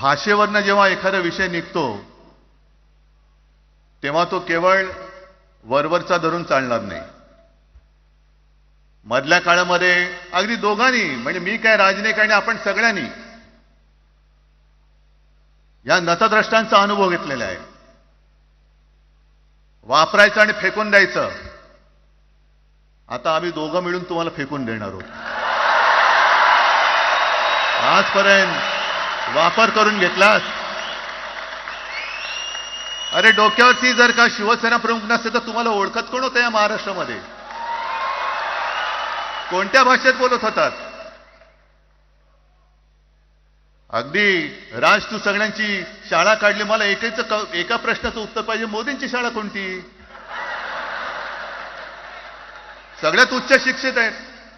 भाषेवरनं जेव्हा एखादा विषय निघतो तेव्हा तो केवळ वरवरचा धरून चालणार नाही. मधल्या काळामध्ये अगदी दोघांनी म्हणजे मी काय राजनिक आणि आपण सगळ्यांनी या नतद्रष्टांचा अनुभव घेतलेला आहे. वापरायचं आणि फेकून द्यायचं. आता आम्ही दोघं मिळून तुम्हाला फेकून देणार आहोत. आजपर्यंत वापर करून घेतलास? अरे डोक्यावरती जर का शिवसेना प्रमुख नसते तर तुम्हाला ओळखत कोण होतं या महाराष्ट्रामध्ये? कोणत्या भाषेत बोलत होतात? अगदी राज तू सगळ्यांची शाळा काढली मला एकेच एका प्रश्नाचं उत्तर पाहिजे मोदींची शाळा कोणती? सगळ्यात उच्च शिक्षित आहेत.